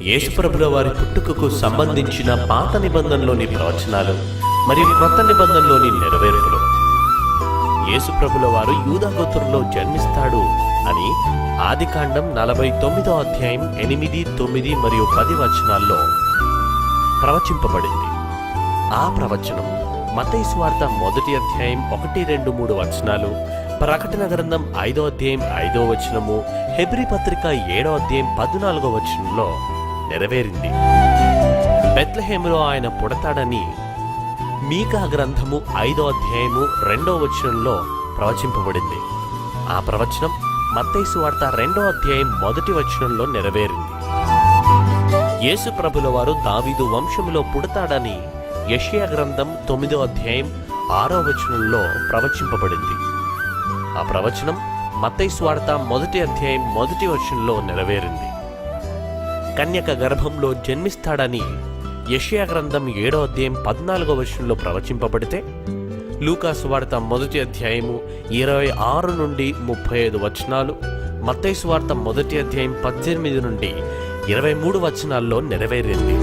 యేసుప్రభుల వారి పుట్టుకకు సంబంధించిన పాత నిబంధనలోని ప్రవచనాలు మరియు కొత్త నిబంధనలోని నెరవేర్పులు. యేసుప్రభుల వారు యూదాగోత్రంలో జన్మిస్తాడు అని ఆదికాండం నలభై తొమ్మిదో అధ్యాయం ఎనిమిది తొమ్మిది మరియు పది వచనాల్లో ప్రవచింపబడింది. ఆ ప్రవచనం మతయి స్వార్థ మొదటి అధ్యాయం ఒకటి రెండు మూడు వచనాలు ప్రకటన గ్రంథం ఐదో అధ్యాయం ఐదో వచనము హెబ్రి పత్రిక ఏడో అధ్యాయం పద్నాలుగో వచనంలో నెరవేరింది. బెత్లహేములో ఆయన పుడతాడని మీకా గ్రంథము ఐదో అధ్యాయము రెండో వచనంలో ప్రవచింపబడింది. ఆ ప్రవచనం మత్తైసు వార్త రెండో అధ్యాయం మొదటి వచనంలో నెరవేరింది. యేసు ప్రభుల వారు దావీదు వంశములో పుడతాడని యషియా గ్రంథం తొమ్మిదో అధ్యాయం ఆరో వచనంలో ప్రవచింపబడింది. ఆ ప్రవచనం మత్తైసు వార్త మొదటి అధ్యాయం మొదటి వచనంలో నెరవేరింది. కన్యక గర్భంలో జన్మిస్తాడని యషియా గ్రంథం ఏడో అధ్యాయం పద్నాలుగో వర్షంలో ప్రవచింపబడితే లూకాసు వార్త మొదటి అధ్యాయము ఇరవై ఆరు నుండి ముప్పై ఐదు వచనాలు మత్తైసు వార్త మొదటి అధ్యాయం పద్దెనిమిది నుండి ఇరవై మూడు వచనాల్లో నెరవేరింది.